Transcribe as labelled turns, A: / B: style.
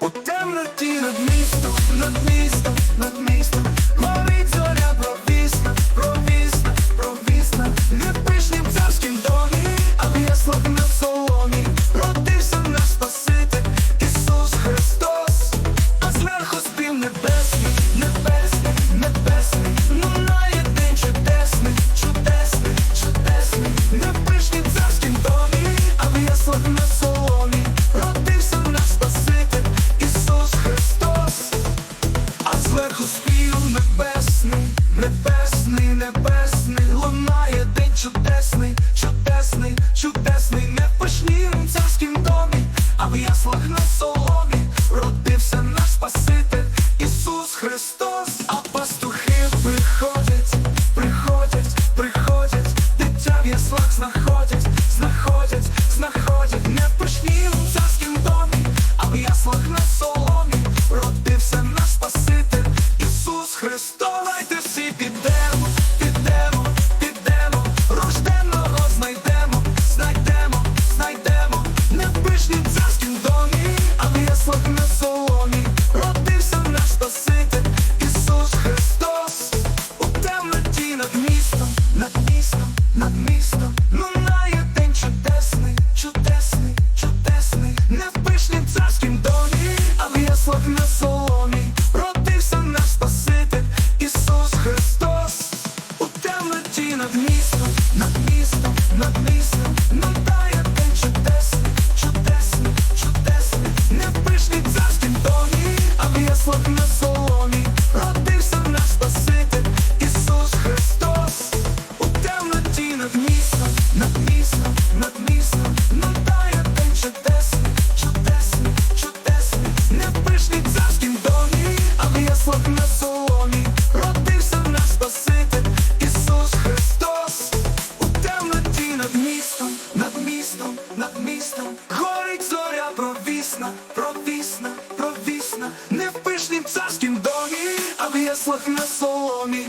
A: у темноті над містом, над містом, над містом, горить зоря Wesley. над містом лунає день чудесний, чудесний, чудесний, не в пишнім царськім домі, але я слав на соломі, родився наш Спаситель Ісус Христос, у темноті над містом, над містом, над містом, над містом. над містом, нам тає день не в пишній домі, а в яслах на соломі, родився в нас Спаситель, Ісус Христос, у темноті над містом, над містом, над містом, горить зоря провісна, провісна, провісна, не в пишнім царськім домі, а в яслах на соломі.